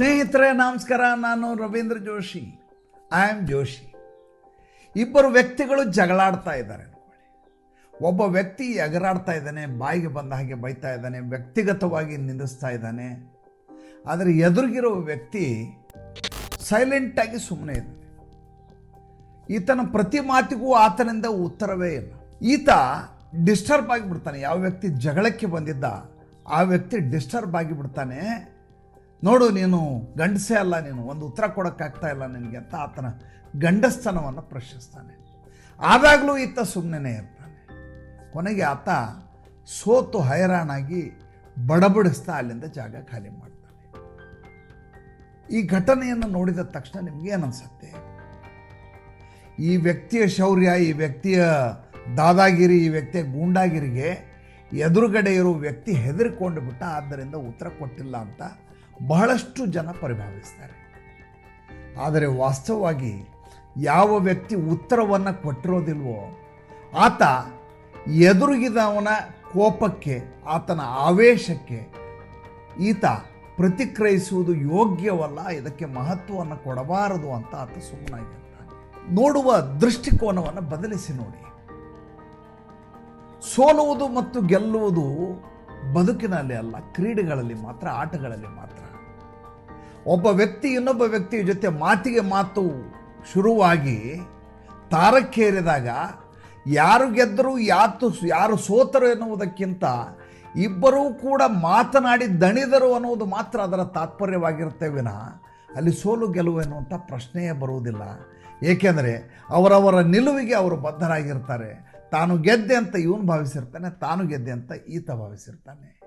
ಸ್ನೇಹಿತರೆ, ನಮಸ್ಕಾರ. ನಾನು Ravindra Joshi. I am Joshi. ಇಬ್ಬರು ವ್ಯಕ್ತಿಗಳು ಜಗಳಾಡ್ತಾ ಇದ್ದಾರೆ ಒಬ್ಬ ವ್ಯಕ್ತಿ ಎಗರಾಡ್ತಾ ಇದ್ದಾನೆ, ಬಾಯಿಗೆ ಬಂದ ಹಾಗೆ ಬೈತಾ ಇದ್ದಾನೆ, ವ್ಯಕ್ತಿಗತವಾಗಿ ನಿಂದಿಸ್ತಾ ಇದ್ದಾನೆ. ಆದರೆ ಎದುರಿಗಿರೋ ವ್ಯಕ್ತಿ ಸೈಲೆಂಟಾಗಿ ಸುಮ್ಮನೆ ಇದ್ದಾನೆ. ಈತನ ಪ್ರತಿ ಮಾತಿಗೂ ಆತನಿಂದ ಉತ್ತರವೇ ಇಲ್ಲ. ಈತ ಡಿಸ್ಟರ್ಬ್ ಆಗಿಬಿಡ್ತಾನೆ. ಯಾವ ವ್ಯಕ್ತಿ ಜಗಳಕ್ಕೆ ಬಂದಿದ್ದ, ಆ ವ್ಯಕ್ತಿ ಡಿಸ್ಟರ್ಬ್ ಆಗಿಬಿಡ್ತಾನೆ. ನೋಡು ನೀನು, ಗಂಡಸೇ ಅಲ್ಲ ನೀನು, ಒಂದು ಉತ್ತರ ಕೊಡೋಕ್ಕಾಗ್ತಾ ಇಲ್ಲ ನಿನಗೆ ಅಂತ ಆತನ ಗಂಡಸ್ತನವನ್ನು ಪ್ರಶ್ನಿಸ್ತಾನೆ. ಆದಾಗಲೂ ಈತ ಸುಮ್ಮನೆ ಇರ್ತಾನೆ. ಕೊನೆಗೆ ಆತ ಸೋತು ಹೈರಾಣಾಗಿ ಬಡಬಡಿಸ್ತಾ ಅಲ್ಲಿಂದ ಜಾಗ ಖಾಲಿ ಮಾಡ್ತಾನೆ. ಈ ಘಟನೆಯನ್ನು ನೋಡಿದ ತಕ್ಷಣ ನಿಮ್ಗೆ ಅನಿಸುತ್ತೆ ಈ ವ್ಯಕ್ತಿಯ ಶೌರ್ಯ, ಈ ವ್ಯಕ್ತಿಯ ದಾದಾಗಿರಿ, ಈ ವ್ಯಕ್ತಿಯ ಗೂಂಡಾಗಿರಿಗೆ ಎದುರುಗಡೆ ಇರೋ ವ್ಯಕ್ತಿ ಹೆದರಿಕೊಂಡು ಬಿಟ್ಟ, ಆದ್ದರಿಂದ ಉತ್ತರ ಕೊಟ್ಟಿಲ್ಲ ಅಂತ ಬಹಳಷ್ಟು ಜನ ಪರಿಭಾವಿಸ್ತಾರೆ. ಆದರೆ ವಾಸ್ತವವಾಗಿ ಯಾವ ವ್ಯಕ್ತಿ ಉತ್ತರವನ್ನು ಕೊಟ್ಟಿರೋದಿಲ್ವೋ, ಆತ ಎದುರುಗಿದವನ ಕೋಪಕ್ಕೆ, ಆತನ ಆವೇಶಕ್ಕೆ ಈತ ಪ್ರತಿಕ್ರಿಯಿಸುವುದು ಯೋಗ್ಯವಲ್ಲ, ಇದಕ್ಕೆ ಮಹತ್ವವನ್ನು ಕೊಡಬಾರದು ಅಂತ ಆತ ಸುಮ್ಮನಾಗಿರ್ತಾನೆ. ನೋಡುವ ದೃಷ್ಟಿಕೋನವನ್ನು ಬದಲಿಸಿ ನೋಡಿ. ಸೋಲುವುದು ಮತ್ತು ಗೆಲ್ಲುವುದು ಬದುಕಿನಲ್ಲಿ ಅಲ್ಲ, ಕ್ರೀಡೆಗಳಲ್ಲಿ ಮಾತ್ರ, ಆಟಗಳಲ್ಲಿ ಮಾತ್ರ. ಒಬ್ಬ ವ್ಯಕ್ತಿ ಇನ್ನೊಬ್ಬ ವ್ಯಕ್ತಿಯ ಜೊತೆ ಮಾತಿಗೆ ಮಾತು ಶುರುವಾಗಿ ತಾರಕ್ಕೇರಿದಾಗ ಯಾರು ಗೆದ್ದರು ಯಾತು ಯಾರು ಸೋತರು ಎನ್ನುವುದಕ್ಕಿಂತ ಇಬ್ಬರೂ ಕೂಡ ಮಾತನಾಡಿ ದಣಿದರು ಅನ್ನುವುದು ಮಾತ್ರ ಅದರ ತಾತ್ಪರ್ಯವಾಗಿರುತ್ತೆ ವಿನ. ಅಲ್ಲಿ ಸೋಲು ಗೆಲುವು ಎನ್ನುವಂಥ ಪ್ರಶ್ನೆಯೇ ಬರುವುದಿಲ್ಲ. ಏಕೆಂದರೆ ಅವರವರ ನಿಲುವಿಗೆ ಅವರು ಬದ್ಧರಾಗಿರ್ತಾರೆ. ತಾನು ಗೆದ್ದೆ ಅಂತ ಇವನು ಭಾವಿಸಿರ್ತಾನೆ, ತಾನು ಗೆದ್ದೆ ಅಂತ ಈತ ಭಾವಿಸಿರ್ತಾನೆ.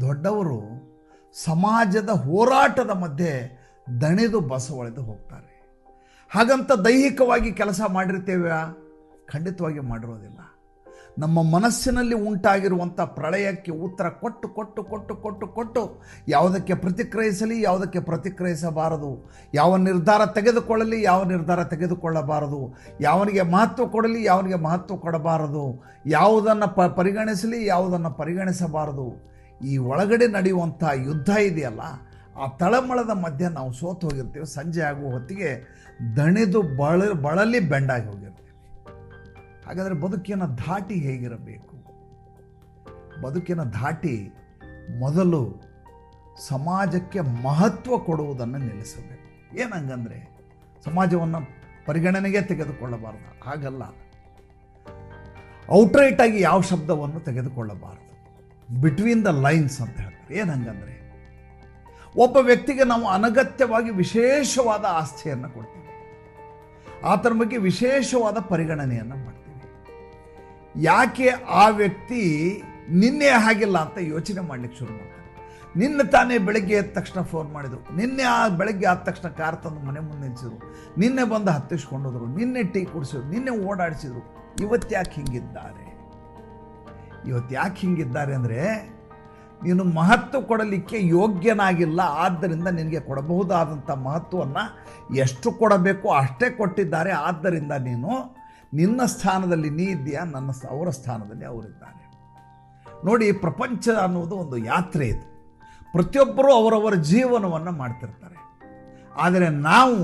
ದೊಡ್ಡವರು ಸಮಾಜದ ಹೋರಾಟದ ಮಧ್ಯೆ ದಣಿದು ಬಸವಳೆದು ಹೋಗ್ತಾರೆ. ಹಾಗಂತ ದೈಹಿಕವಾಗಿ ಕೆಲಸ ಮಾಡಿರ್ತೇವೆ, ಖಂಡಿತವಾಗಿ ಮಾಡಿರೋದಿಲ್ಲ. ನಮ್ಮ ಮನಸ್ಸಿನಲ್ಲಿ ಉಂಟಾಗಿರುವಂಥ ಪ್ರಳಯಕ್ಕೆ ಉತ್ತರ ಕೊಟ್ಟು ಕೊಟ್ಟು ಕೊಟ್ಟು ಕೊಟ್ಟು ಕೊಟ್ಟು ಯಾವುದಕ್ಕೆ ಪ್ರತಿಕ್ರಿಯಿಸಲಿ, ಯಾವುದಕ್ಕೆ ಪ್ರತಿಕ್ರಿಯಿಸಬಾರದು? ಯಾವ ನಿರ್ಧಾರ ತೆಗೆದುಕೊಳ್ಳಲಿ, ಯಾವ ನಿರ್ಧಾರ ತೆಗೆದುಕೊಳ್ಳಬಾರದು? ಯಾವನಿಗೆ ಮಹತ್ವ ಕೊಡಲಿ, ಯಾವನಿಗೆ ಮಹತ್ವ ಕೊಡಬಾರದು? ಯಾವುದನ್ನು ಪ, ಪರಿಗಣಿಸಲಿ, ಯಾವುದನ್ನು ಪರಿಗಣಿಸಬಾರದು? ಈ ಒಳಗಡೆ ನಡೆಯುವಂಥ ಯುದ್ಧ ಇದೆಯಲ್ಲ, ಆ ತಳಮಳದ ಮಧ್ಯೆ ನಾವು ಸೋತು ಹೋಗಿರ್ತೀವಿ. ಸಂಜೆ ಆಗುವ ಹೊತ್ತಿಗೆ ದಣಿದು ಬಳ, ಬಳಲಿ ಬೆಂಡಾಗಿ ಹೋಗಿರ್ತೀವಿ. ಹಾಗಾದರೆ ಬದುಕಿನ ಧಾಟಿ ಹೇಗಿರಬೇಕು? ಬದುಕಿನ ಧಾಟಿ ಮೊದಲು ಸಮಾಜಕ್ಕೆ ಮಹತ್ವ ಕೊಡುವುದನ್ನು ನಿಲ್ಲಿಸಬೇಕು. ಏನಂಗಂದರೆ ಸಮಾಜವನ್ನು ಪರಿಗಣನೆಗೆ ತೆಗೆದುಕೊಳ್ಳಬಾರದು. ಹಾಗಲ್ಲ. ಔಟ್ರೈಟಾಗಿ ಯಾವ ಶಬ್ದವನ್ನು ತೆಗೆದುಕೊಳ್ಳಬಾರದು. ಬಿಟ್ವೀನ್ ದ ಲೈನ್ಸ್ ಅಂತ ಹೇಳ್ತಾರೆ. ಏನು ಹಂಗಂದ್ರೆ, ಒಬ್ಬ ವ್ಯಕ್ತಿಗೆ ನಾವು ಅನಗತ್ಯವಾಗಿ ವಿಶೇಷವಾದ ಆಸ್ತಿಯನ್ನು ಕೊಡ್ತೀವಿ. ಆತನ ಬಗ್ಗೆ ವಿಶೇಷವಾದ ಪರಿಗಣನೆಯನ್ನು ಮಾಡ್ತೀವಿ. ಯಾಕೆ ಆ ವ್ಯಕ್ತಿ ನಿನ್ನೆ ಹಾಗಿಲ್ಲ ಅಂತ ಯೋಚನೆ ಮಾಡ್ಲಿಕ್ಕೆ ಶುರು ಮಾಡ್ತಾನೆ. ನಿನ್ನೆ ತಾನೇ ಬೆಳಗ್ಗೆ ಎದ್ದ ತಕ್ಷಣ ಫೋನ್ ಮಾಡಿದರು. ನಿನ್ನೆ ಆ ಬೆಳಗ್ಗೆ ಆದ ತಕ್ಷಣ ಕಾರ್ ತಂದು ಮನೆ ಮುಂದೆ ನಿಲ್ಲಿಸಿದ್ರು ನಿನ್ನೆ ಬಂದು ಹತ್ತಿಸ್ಕೊಂಡೋದ್ರು ನಿನ್ನೆ ಟೀ ಕುಡಿಸಿದ್ರು. ನಿನ್ನೆ ಓಡಾಡಿಸಿದ್ರು. ಇವತ್ತು ಯಾಕೆ ಹಿಂಗಿದ್ದಾರೆ? ಇವತ್ತು ಯಾಕೆ ಹಿಂಗಿದ್ದಾರೆ ಅಂದರೆ ನೀನು ಮಹತ್ವ ಕೊಡಲಿಕ್ಕೆ ಯೋಗ್ಯನಾಗಿಲ್ಲ, ಆದ್ದರಿಂದ ನಿನಗೆ ಕೊಡಬಹುದಾದಂಥ ಮಹತ್ವವನ್ನು ಎಷ್ಟು ಕೊಡಬೇಕು ಅಷ್ಟೇ ಕೊಟ್ಟಿದ್ದಾರೆ. ಆದ್ದರಿಂದ ನೀನು ನಿನ್ನ ಸ್ಥಾನದಲ್ಲಿ ನೀ ಇದೆಯಾ ನನ್ನ ಅವರ ಸ್ಥಾನದಲ್ಲಿ ಅವರಿದ್ದಾರೆ. ನೋಡಿ, ಪ್ರಪಂಚ ಅನ್ನೋದು ಒಂದು ಯಾತ್ರೆ ಇದು. ಪ್ರತಿಯೊಬ್ಬರೂ ಅವರವರ ಜೀವನವನ್ನು ಮಾಡ್ತಿರ್ತಾರೆ. ಆದರೆ ನಾವು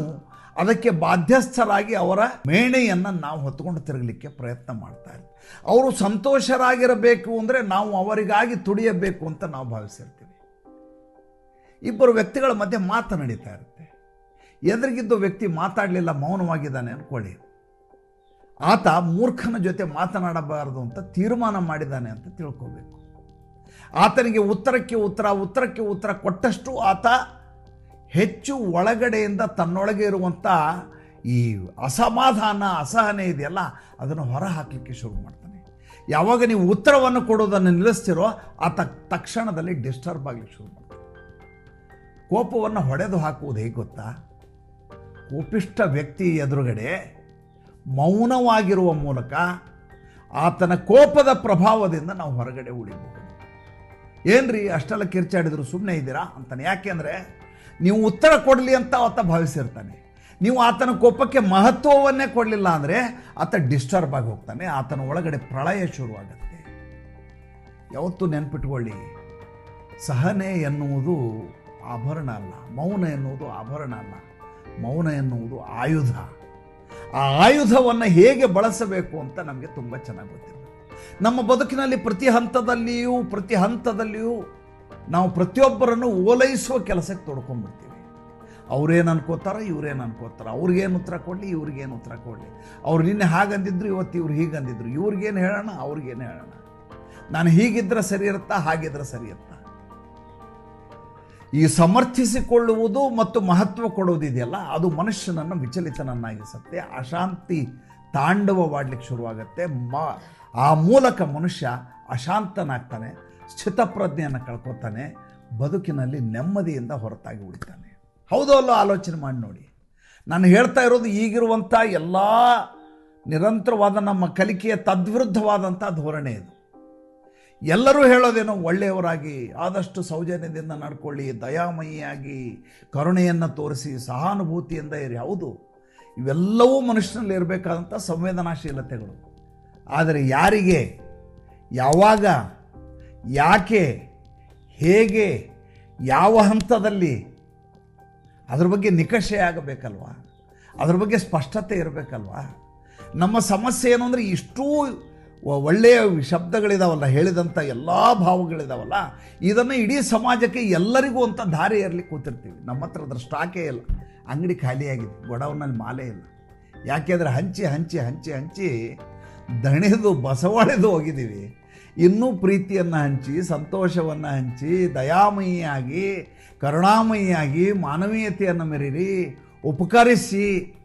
ಅದಕ್ಕೆ ಬಾಧ್ಯಸ್ಥರಾಗಿ ಅವರ ಮೇಣೆಯನ್ನು ನಾವು ಹೊತ್ಕೊಂಡು ತಿರುಗಲಿಕ್ಕೆ ಪ್ರಯತ್ನ ಮಾಡ್ತಾ ಇರ್ತೀವಿ. ಅವರು ಸಂತೋಷರಾಗಿರಬೇಕು ಅಂದರೆ ನಾವು ಅವರಿಗಾಗಿ ತುಡಿಯಬೇಕು ಅಂತ ನಾವು ಭಾವಿಸಿರ್ತೀವಿ. ಇಬ್ಬರು ವ್ಯಕ್ತಿಗಳ ಮಧ್ಯೆ ಮಾತು ನಡೀತಾ ಇರುತ್ತೆ. ಎದುರಿಗಿದ್ದ ವ್ಯಕ್ತಿ ಮಾತಾಡಲಿಲ್ಲ, ಮೌನವಾಗಿದ್ದಾನೆ ಅಂದ್ಕೊಳ್ಳಿ. ಆತ ಮೂರ್ಖನ ಜೊತೆ ಮಾತನಾಡಬಾರದು ಅಂತ ತೀರ್ಮಾನ ಮಾಡಿದ್ದಾನೆ ಅಂತ ತಿಳ್ಕೋಬೇಕು. ಆತನಿಗೆ ಉತ್ತರಕ್ಕೆ ಉತ್ತರ ಉತ್ತರಕ್ಕೆ ಉತ್ತರ ಕೊಟ್ಟಷ್ಟು ಆತ ಹೆಚ್ಚು ಒಳಗಡೆಯಿಂದ ತನ್ನೊಳಗೆ ಇರುವಂಥ ಈ ಅಸಮಾಧಾನ, ಅಸಹನೆ ಇದೆಯಲ್ಲ, ಅದನ್ನು ಹೊರ ಹಾಕಲಿಕ್ಕೆ ಶುರು ಮಾಡ್ತಾನೆ. ಯಾವಾಗ ನೀವು ಉತ್ತರವನ್ನು ಕೊಡೋದನ್ನು ನಿಲ್ಲಿಸ್ತಿರೋ ಆತ ತಕ್ಷಣದಲ್ಲಿ ಡಿಸ್ಟರ್ಬ್ ಆಗಲಿಕ್ಕೆ ಶುರು ಮಾಡ್ತಾನೆ. ಕೋಪವನ್ನು ಹೊಡೆದು ಹಾಕುವುದು ಹೇಗೆ ಗೊತ್ತಾ? ಕೋಪಿಷ್ಟ ವ್ಯಕ್ತಿ ಎದುರುಗಡೆ ಮೌನವಾಗಿರುವ ಮೂಲಕ ಆತನ ಕೋಪದ ಪ್ರಭಾವದಿಂದ ನಾವು ಹೊರಗಡೆ ಉಳಿಬಹುದು. ಏನ್ರಿ, ಅಷ್ಟೆಲ್ಲ ಕಿರ್ಚಾಡಿದ್ರು ಸುಮ್ಮನೆ ಇದ್ದೀರಾ ಅಂತಾನೆ ಯಾಕೆಂದರೆ ನೀವು ಉತ್ತರ ಕೊಡಲಿ ಅಂತ ಆತ ಭಾವಿಸಿರ್ತಾನೆ. ನೀವು ಆತನ ಕೋಪಕ್ಕೆ ಮಹತ್ವವನ್ನೇ ಕೊಡಲಿಲ್ಲ ಅಂದರೆ ಆತ ಡಿಸ್ಟರ್ಬ್ ಆಗಿ ಹೋಗ್ತಾನೆ, ಆತನ ಒಳಗಡೆ ಪ್ರಳಯ ಶುರುವಾಗುತ್ತೆ. ಯಾವತ್ತೂ ನೆನ್ಪಿಟ್ಕೊಳ್ಳಿ, ಸಹನೆ ಎನ್ನುವುದು ಆಭರಣ ಅಲ್ಲ, ಮೌನ ಎನ್ನುವುದು ಆಭರಣ ಅಲ್ಲ, ಮೌನ ಎನ್ನುವುದು ಆಯುಧ. ಆ ಆಯುಧವನ್ನು ಹೇಗೆ ಬಳಸಬೇಕು ಅಂತ ನಮಗೆ ತುಂಬ ಚೆನ್ನಾಗಿ ಗೊತ್ತಿರಬೇಕು ನಮ್ಮ ಬದುಕಿನಲ್ಲಿ ಪ್ರತಿ ಹಂತದಲ್ಲಿಯೂ ಪ್ರತಿ ಹಂತದಲ್ಲಿಯೂ ನಾವು ಪ್ರತಿಯೊಬ್ಬರನ್ನು ಓಲೈಸುವ ಕೆಲಸಕ್ಕೆ ತೊಡ್ಕೊಂಡ್ಬಿಡ್ತೀವಿ. ಅವ್ರೇನು ಅನ್ಕೋತಾರ ಇವ್ರೇನು ಅನ್ಕೋತಾರ. ಅವ್ರಿಗೇನು ಉತ್ತರ ಕೊಡಲಿ, ಇವ್ರಿಗೇನು ಉತ್ತರ ಕೊಡಲಿ. ಅವ್ರು ನಿನ್ನೆ ಹಾಗಂದಿದ್ರು, ಇವತ್ತು ಇವ್ರು ಹೀಗಂದಿದ್ರು. ಇವ್ರಿಗೇನು ಹೇಳೋಣ, ಅವ್ರಿಗೇನು ಹೇಳೋಣ. ನಾನು ಹೀಗಿದ್ರೆ ಸರಿ ಇರುತ್ತಾ, ಹಾಗಿದ್ರೆ ಸರಿ ಇರುತ್ತಾ? ಈ ಸಮರ್ಥಿಸಿಕೊಳ್ಳುವುದು ಮತ್ತು ಮಹತ್ವ ಕೊಡುವುದಿದೆಯಲ್ಲ ಅದು ಮನುಷ್ಯನನ್ನು ವಿಚಲಿತನನ್ನಾಗಿಸುತ್ತೆ, ಅಶಾಂತಿ ತಾಂಡವವಾಡಲಿಕ್ಕೆ ಶುರುವಾಗುತ್ತೆ. ಮ, ಆ ಮೂಲಕ ಮನುಷ್ಯ ಅಶಾಂತನಾಗ್ತಾನೆ. ಸ್ಥಿತಪ್ರಜ್ಞೆಯನ್ನು ಕಳ್ಕೊತಾನೆ, ಬದುಕಿನಲ್ಲಿ ನೆಮ್ಮದಿಯಿಂದ ಹೊರತಾಗಿ ಉಳಿತಾನೆ. ಹೌದೋ ಅಲ್ಲೋ ಆಲೋಚನೆ ಮಾಡಿ ನೋಡಿ. ನಾನು ಹೇಳ್ತಾ ಇರೋದು ಈಗಿರುವಂಥ ಎಲ್ಲ ನಿರಂತರವಾದ ನಮ್ಮ ಕಲಿಕೆಯ ತದ್ವಿರುದ್ಧವಾದಂಥ ಧೋರಣೆ ಇದು. ಎಲ್ಲರೂ ಹೇಳೋದೇನೋ ಒಳ್ಳೆಯವರಾಗಿ, ಆದಷ್ಟು ಸೌಜನ್ಯದಿಂದ ನಡ್ಕೊಳ್ಳಿ, ದಯಾಮಯಿಯಾಗಿ, ಕರುಣೆಯನ್ನು ತೋರಿಸಿ, ಸಹಾನುಭೂತಿಯಿಂದ ಇರಿ. ಹೌದು, ಇವೆಲ್ಲವೂ ಮನುಷ್ಯನಲ್ಲಿ ಇರಬೇಕಾದಂಥ ಸಂವೇದನಾಶೀಲತೆಗಳು. ಆದರೆ ಯಾರಿಗೆ? ಯಾವಾಗ? ಯಾಕೆ, ಹೇಗೆ, ಯಾವ ಹಂತದಲ್ಲಿ? ಅದ್ರ ಬಗ್ಗೆ ನಿಕಷೆ ಆಗಬೇಕಲ್ವಾ ಅದ್ರ ಬಗ್ಗೆ ಸ್ಪಷ್ಟತೆ ಇರಬೇಕಲ್ವಾ? ನಮ್ಮ ಸಮಸ್ಯೆ ಏನು ಅಂದರೆ ಇಷ್ಟೂ ಒಳ್ಳೆಯ ಶಬ್ದಗಳಿದಾವಲ್ಲ ಹೇಳಿದಂಥ ಎಲ್ಲ ಭಾವಗಳಿದಾವಲ್ಲ, ಇದನ್ನು ಇಡೀ ಸಮಾಜಕ್ಕೆ ಎಲ್ಲರಿಗೂ ಅಂತ ದಾರಿ ಇರಲಿ ಕೂತಿರ್ತೀವಿ. ನಮ್ಮ ಹತ್ರ ಅದ್ರ ಸ್ಟಾಕೇ ಇಲ್ಲ. ಅಂಗಡಿ ಖಾಲಿಯಾಗಿದೆ ಗೊಡವನಲ್ಲಿ ಮಾಲೆ ಇಲ್ಲ. ಯಾಕೆಂದರೆ ಹಂಚಿ ಹಂಚಿ ಹಂಚಿ ಹಂಚಿ ದಣಿದು, ಬಸವಳೆದು ಹೋಗಿದ್ದೀವಿ. ಇನ್ನೂ ಪ್ರೀತಿಯನ್ನು ಹಂಚಿ, ಸಂತೋಷವನ್ನು ಹಂಚಿ, ದಯಾಮಯಿಯಾಗಿ, ಕರುಣಾಮಯಿಯಾಗಿ, ಮಾನವೀಯತೆಯನ್ನು ಮೆರೀರಿ, ಉಪಕರಿಸಿ,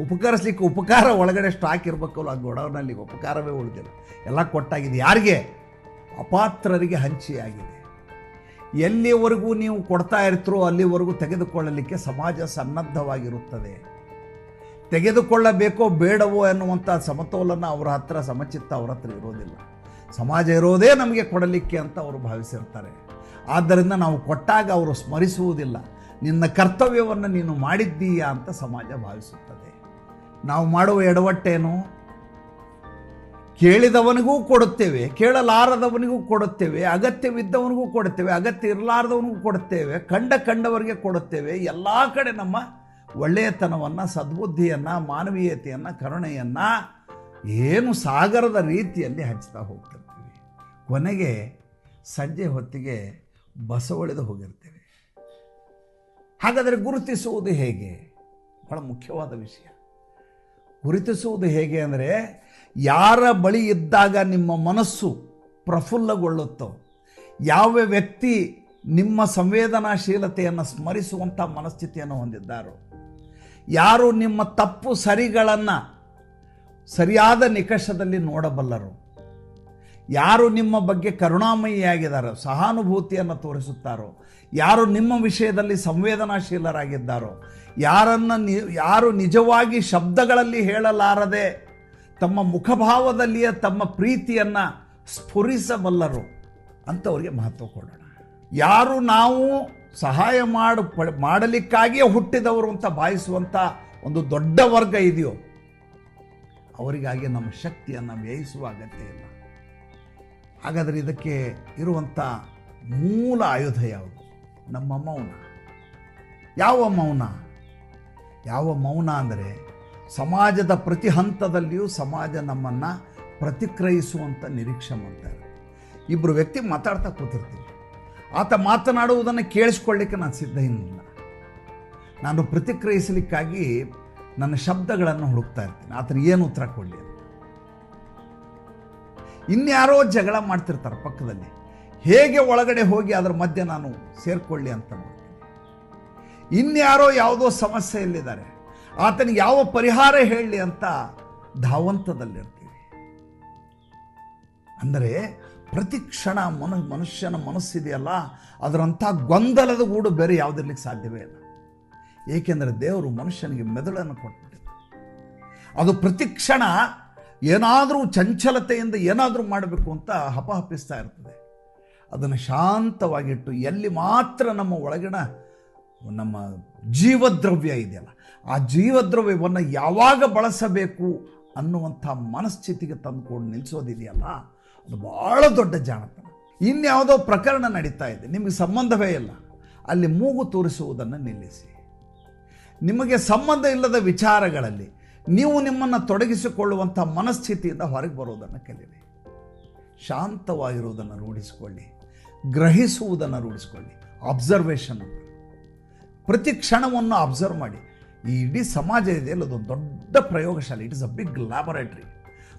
ಉಪಕರಿಸ್ಲಿಕ್ಕೆ ಉಪಕಾರ ಒಳಗಡೆ ಸ್ಟಾಕ್ ಇರಬೇಕಲ್ಲ ಆ ಗೊಡವನಲ್ಲಿ ಉಪಕಾರವೇ ಉಳಿದಿಲ್ಲ. ಎಲ್ಲ ಕೊಟ್ಟಾಗಿದೆ. ಯಾರಿಗೆ? ಅಪಾತ್ರರಿಗೆ ಹಂಚಿಯಾಗಿದೆ. ಎಲ್ಲಿವರೆಗೂ ನೀವು ಕೊಡ್ತಾ ಇರ್ತೀರೋ ಅಲ್ಲಿವರೆಗೂ ತೆಗೆದುಕೊಳ್ಳಲಿಕ್ಕೆ ಸಮಾಜ ಸನ್ನದ್ಧವಾಗಿರುತ್ತದೆ. ತೆಗೆದುಕೊಳ್ಳಬೇಕೋ ಬೇಡವೋ ಎನ್ನುವಂಥ ಸಮತೋಲನ ಅವರ ಹತ್ರ, ಸಮಚಿತ್ತ ಅವರ ಹತ್ರ ಇರೋದಿಲ್ಲ. ಸಮಾಜ ಇರೋದೇ ನಮಗೆ ಕೊಡಲಿಕ್ಕೆ ಅಂತ ಅವರು ಭಾವಿಸಿರ್ತಾರೆ. ಆದ್ದರಿಂದ ನಾವು ಕೊಟ್ಟಾಗ ಅವರು ಸ್ಮರಿಸುವುದಿಲ್ಲ. ನಿನ್ನ ಕರ್ತವ್ಯವನ್ನು ನೀನು ಮಾಡಿದ್ದೀಯಾ ಅಂತ ಸಮಾಜ ಭಾವಿಸುತ್ತದೆ. ನಾವು ಮಾಡುವ ಎಡವಟ್ಟೇನು? ಕೇಳಿದವನಿಗೂ ಕೊಡುತ್ತೇವೆ, ಕೇಳಲಾರದವನಿಗೂ ಕೊಡುತ್ತೇವೆ, ಅಗತ್ಯವಿದ್ದವನಿಗೂ ಕೊಡುತ್ತೇವೆ, ಅಗತ್ಯ ಇರಲಾರದವನಿಗೂ ಕೊಡುತ್ತೇವೆ, ಕಂಡ ಕಂಡವರಿಗೆ ಕೊಡುತ್ತೇವೆ, ಎಲ್ಲ ಕಡೆ ನಮ್ಮ ಒಳ್ಳೆಯತನವನ್ನು, ಸದ್ಬುದ್ಧಿಯನ್ನು, ಮಾನವೀಯತೆಯನ್ನು, ಕರುಣೆಯನ್ನು ಏನು ಸಾಗರದ ರೀತಿಯಲ್ಲಿ ಹಂಚ್ತಾ ಹೋಗ್ತಿರ್ತೀವಿ ಕೊನೆಗೆ ಸಂಜೆ ಹೊತ್ತಿಗೆ ಬಸವಳೆದು ಹೋಗಿರ್ತೇವೆ. ಹಾಗಾದರೆ ಗುರುತಿಸುವುದು ಹೇಗೆ? ಬಹಳ ಮುಖ್ಯವಾದ ವಿಷಯ. ಗುರುತಿಸುವುದು ಹೇಗೆ ಅಂದರೆ, ಯಾರ ಬಳಿ ಇದ್ದಾಗ ನಿಮ್ಮ ಮನಸ್ಸು ಪ್ರಫುಲ್ಲಗೊಳ್ಳುತ್ತೋ, ಯಾವ ವ್ಯಕ್ತಿ ನಿಮ್ಮ ಸಂವೇದನಾಶೀಲತೆಯನ್ನು ಸ್ಮರಿಸುವಂಥ ಮನಸ್ಥಿತಿಯನ್ನು ಹೊಂದಿದ್ದಾರೋ, ಯಾರು ನಿಮ್ಮ ತಪ್ಪು ಸರಿಗಳನ್ನು ಸರಿಯಾದ ನಿಕಷದಲ್ಲಿ ನೋಡಬಲ್ಲರು ಯಾರು ನಿಮ್ಮ ಬಗ್ಗೆ ಕರುಣಾಮಯಿಯಾಗಿದ್ದಾರೋ, ಸಹಾನುಭೂತಿಯನ್ನು ತೋರಿಸುತ್ತಾರೋ, ಯಾರು ನಿಮ್ಮ ವಿಷಯದಲ್ಲಿ ಸಂವೇದನಾಶೀಲರಾಗಿದ್ದಾರೋ, ಯಾರನ್ನು ನಿ, ಯಾರು ನಿಜವಾಗಿ ಶಬ್ದಗಳಲ್ಲಿ ಹೇಳಲಾರದೆ ತಮ್ಮ ಮುಖಭಾವದಲ್ಲಿಯೇ ತಮ್ಮ ಪ್ರೀತಿಯನ್ನು ಸ್ಫುರಿಸಬಲ್ಲರು ಅಂಥವ್ರಿಗೆ ಮಹತ್ವ ಕೊಡೋಣ. ಯಾರು ನಾವು ಸಹಾಯ ಮಾಡು ಮಾಡಲಿಕ್ಕಾಗಿಯೇ ಹುಟ್ಟಿದವರು ಅಂತ ಭಾವಿಸುವಂಥ ಒಂದು ದೊಡ್ಡ ವರ್ಗ ಇದೆಯೋ ಅವರಿಗಾಗಿ ನಮ್ಮ ಶಕ್ತಿಯನ್ನು ವ್ಯಯಿಸುವ ಅಗತ್ಯ ಇಲ್ಲ. ಹಾಗಾದರೆ ಇದಕ್ಕೆ ಇರುವಂಥ ಮೂಲ ಆಯುಧ ಯಾವುದು? ನಮ್ಮ ಮೌನ. ಯಾವ ಮೌನ? ಯಾವ ಮೌನ ಅಂದರೆ ಸಮಾಜದ ಪ್ರತಿ ಹಂತದಲ್ಲಿಯೂ ಸಮಾಜ ನಮ್ಮನ್ನು ಪ್ರತಿಕ್ರಯಿಸುವಂಥ ನಿರೀಕ್ಷೆ ಮಾಡ್ತಾರೆ ಇಬ್ಬರು ವ್ಯಕ್ತಿ ಮಾತಾಡ್ತಾ ಕೂತಿರ್ತೀವಿ ಆತ ಮಾತನಾಡುವುದನ್ನು ಕೇಳಿಸ್ಕೊಳ್ಳಿಕ್ಕೆ ನಾನು ಸಿದ್ಧ ಇಲ್ಲ. ನಾನು ಪ್ರತಿಕ್ರಿಯಿಸಲಿಕ್ಕಾಗಿ ನನ್ನ ಶಬ್ದಗಳನ್ನು ಹುಡುಕ್ತಾ ಇರ್ತೀನಿ. ಆತನ ಏನು ಉತ್ತರ ಕೊಡಲಿ ಇನ್ಯಾರೋ ಜಗಳ ಮಾಡ್ತಿರ್ತಾರೆ ಪಕ್ಕದಲ್ಲಿ. ಹೇಗೆ ಒಳಗಡೆ ಹೋಗಿ ಅದರ ಮಧ್ಯೆ ನಾನು ಸೇರಿಕೊಳ್ಳಿ ಅಂತ ಇನ್ಯಾರೋ ಯಾವುದೋ ಸಮಸ್ಯೆಯಲ್ಲಿದ್ದಾರೆ. ಆತನಿಗೆ ಯಾವ ಪರಿಹಾರ ಹೇಳಲಿ ಅಂತ ಧಾವಂತದಲ್ಲಿರ್ತೀವಿ. ಅಂದರೆ ಪ್ರತಿ ಕ್ಷಣ ಮನ, ಮನುಷ್ಯನ ಮನಸ್ಸಿದೆಯಲ್ಲ, ಅದರಂಥ ಗೊಂದಲದ ಗೂಡು ಬೇರೆ ಯಾವುದಿರ್ಲಿಕ್ಕೆ ಸಾಧ್ಯವೇ ಇಲ್ಲ. ಏಕೆಂದರೆ ದೇವರು ಮನುಷ್ಯನಿಗೆ ಮೆದುಳನ್ನು ಕೊಟ್ಬಿಟ್ಟಿದ್ದಾರೆ ಅದು ಪ್ರತಿ ಕ್ಷಣ ಏನಾದರೂ ಚಂಚಲತೆಯಿಂದ ಏನಾದರೂ ಮಾಡಬೇಕು ಅಂತ ಹಪಹಪಿಸ್ತಾ ಇರ್ತದೆ. ಅದನ್ನು ಶಾಂತವಾಗಿಟ್ಟು ಎಲ್ಲಿ ಮಾತ್ರ ನಮ್ಮ ಒಳಗಿನ ನಮ್ಮ ಜೀವದ್ರವ್ಯ ಇದೆಯಲ್ಲ, ಆ ಜೀವದ್ರವ್ಯವನ್ನು ಯಾವಾಗ ಬಳಸಬೇಕು ಅನ್ನುವಂಥ ಮನಸ್ಥಿತಿಗೆ ತಂದುಕೊಂಡು ನಿಲ್ಲಿಸೋದಿದೆಯಲ್ಲ ಅದು ಭಾಳ ದೊಡ್ಡ ಜಾಣತನ. ಇನ್ಯಾವುದೋ ಪ್ರಕರಣ ನಡೀತಾ ಇದೆ, ನಿಮಗೆ ಸಂಬಂಧವೇ ಇಲ್ಲ, ಅಲ್ಲಿ ಮೂಗು ತೋರಿಸುವುದನ್ನು ನಿಲ್ಲಿಸಿ. ನಿಮಗೆ ಸಂಬಂಧ ಇಲ್ಲದ ವಿಚಾರಗಳಲ್ಲಿ ನೀವು ನಿಮ್ಮನ್ನು ತೊಡಗಿಸಿಕೊಳ್ಳುವಂಥ ಮನಸ್ಥಿತಿಯಿಂದ ಹೊರಗೆ ಬರೋದನ್ನು ಕಲಿಯಿರಿ ಶಾಂತವಾಗಿರುವುದನ್ನು ರೂಢಿಸಿಕೊಳ್ಳಿ. ಗ್ರಹಿಸುವುದನ್ನು ರೂಢಿಸಿಕೊಳ್ಳಿ. ಅಬ್ಸರ್ವೇಷನ್ ಪ್ರತಿ ಕ್ಷಣವನ್ನು ಅಬ್ಸರ್ವ್ ಮಾಡಿ. ಈ ಇಡೀ ಸಮಾಜ ಇದೆಯಲ್ಲ ಅದೊಂದು ದೊಡ್ಡ ಪ್ರಯೋಗಶಾಲೆ. It is a big laboratory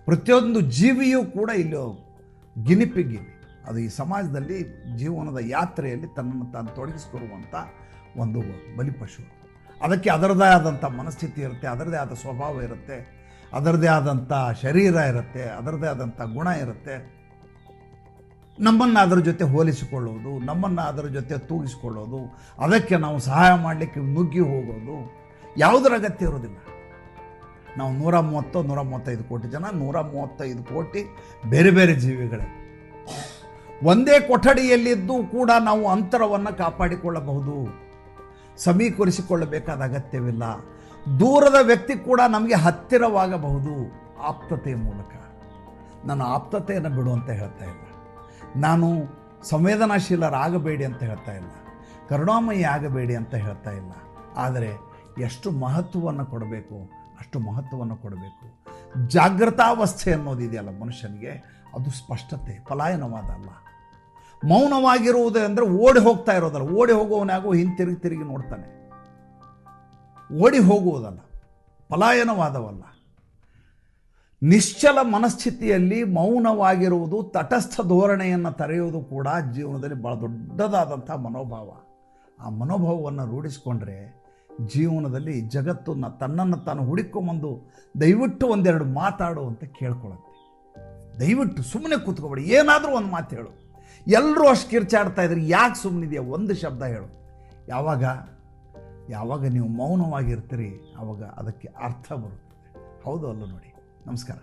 ಪ್ರತಿಯೊಂದು ಜೀವಿಯೂ ಕೂಡ ಇಲ್ಲಿ ಗಿನಿಪಿಗಿನಿ ಅದು ಈ ಸಮಾಜದಲ್ಲಿ ಜೀವನದ ಯಾತ್ರೆಯಲ್ಲಿ ತನ್ನನ್ನು ತಾನು ತೊಡಗಿಸಿಕೊಳ್ಳುವಂಥ ಒಂದು ಬಲಿಪಶು. ಅದಕ್ಕೆ ಅದರದೇ ಆದಂಥ ಮನಸ್ಥಿತಿ ಇರುತ್ತೆ ಅದರದೇ ಆದ ಸ್ವಭಾವ ಇರುತ್ತೆ ಅದರದೇ ಆದಂಥ ಶರೀರ ಇರುತ್ತೆ ಅದರದೇ ಆದಂಥ ಗುಣ ಇರುತ್ತೆ. ನಮ್ಮನ್ನು ಅದರ ಜೊತೆ ಹೋಲಿಸಿಕೊಳ್ಳೋದು, ನಮ್ಮನ್ನು ಅದರ ಜೊತೆ ತೂಗಿಸಿಕೊಳ್ಳೋದು, ಅದಕ್ಕೆ ನಾವು ಸಹಾಯ ಮಾಡಲಿಕ್ಕೆ ನುಗ್ಗಿ ಹೋಗೋದು, ಯಾವುದರ ಅಗತ್ಯ ಇರೋದಿಲ್ಲ. ನಾವು ನೂರ ಮೂವತ್ತು, ನೂರ ಮೂವತ್ತೈದು ಕೋಟಿ ಜನ, ನೂರ ಮೂವತ್ತೈದು ಕೋಟಿ ಬೇರೆ ಬೇರೆ ಜೀವಿಗಳೇ. ಒಂದೇ ಕೊಠಡಿಯಲ್ಲಿದ್ದು ಕೂಡ ನಾವು ಅಂತರವನ್ನು ಕಾಪಾಡಿಕೊಳ್ಳಬಹುದು. ಸಮೀಕರಿಸಿಕೊಳ್ಳಬೇಕಾದ ಅಗತ್ಯವಿಲ್ಲ. ದೂರದ ವ್ಯಕ್ತಿ ಕೂಡ ನಮಗೆ ಹತ್ತಿರವಾಗಬಹುದು ಆಪ್ತತೆಯ ಮೂಲಕ. ನನ್ನ ಆಪ್ತತೆಯನ್ನು ಬಿಡು ಅಂತ ಹೇಳ್ತಾ ಇಲ್ಲ. ನಾನು ಸಂವೇದನಾಶೀಲರಾಗಬೇಡಿ ಅಂತ ಹೇಳ್ತಾ ಇಲ್ಲ. ಕರುಣಾಮಯಿ ಆಗಬೇಡಿ ಅಂತ ಹೇಳ್ತಾ ಇಲ್ಲ. ಆದರೆ ಎಷ್ಟು ಮಹತ್ವವನ್ನು ಕೊಡಬೇಕು, ಅಷ್ಟು ಮಹತ್ವವನ್ನು ಕೊಡಬೇಕು. ಜಾಗೃತಾವಸ್ಥೆ ಅನ್ನೋದಿದೆಯಲ್ಲ ಮನುಷ್ಯನಿಗೆ, ಅದು ಸ್ಪಷ್ಟತೆ, ಪಲಾಯನವಾದ ಅಲ್ಲ. ಮೌನವಾಗಿರುವುದು ಅಂದರೆ ಓಡಿ ಹೋಗ್ತಾ ಇರೋದಲ್ಲ. ಓಡಿ ಹೋಗುವವನಾಗೂ ಹಿಂತಿರುಗಿ ತಿರುಗಿ ನೋಡ್ತಾನೆ. ಓಡಿ ಹೋಗುವುದಲ್ಲ. ಪಲಾಯನವಾದವಲ್ಲ. ನಿಶ್ಚಲ ಮನಸ್ಥಿತಿಯಲ್ಲಿ ಮೌನವಾಗಿರುವುದು ತಟಸ್ಥ ಧೋರಣೆಯನ್ನು ತರೆಯುವುದು ಕೂಡ ಜೀವನದಲ್ಲಿ ಭಾಳ ದೊಡ್ಡದಾದಂಥ ಮನೋಭಾವ. ಆ ಮನೋಭಾವವನ್ನು ರೂಢಿಸಿಕೊಂಡ್ರೆ ಜೀವನದಲ್ಲಿ ಜಗತ್ತನ್ನು ತನ್ನನ್ನು ತಾನು ಹುಡುಕೊಂಬಂದು ದಯವಿಟ್ಟು ಒಂದೆರಡು ಮಾತಾಡು ಅಂತ ಕೇಳ್ಕೊಳ್ಳುತ್ತೆ ದಯವಿಟ್ಟು ಸುಮ್ಮನೆ ಕೂತ್ಕೊಬೇಡಿ. ಏನಾದರೂ ಒಂದು ಮಾತು ಹೇಳು. ಎಲ್ಲರೂ ಅಷ್ಟು ಕಿರ್ಚಾಡ್ತಾ ಇದ್ರಿ. ಯಾಕೆ ಸುಮ್ಮನಿದೆಯಾ ಒಂದು ಶಬ್ದ ಹೇಳು. ಯಾವಾಗ? ಯಾವಾಗ ನೀವು ಮೌನವಾಗಿರ್ತೀರಿ ಆವಾಗ ಅದಕ್ಕೆ ಅರ್ಥ ಬರುತ್ತೆ. ಹೌದು ಅಲ್ಲ ನೋಡಿ. ನಮಸ್ಕಾರ.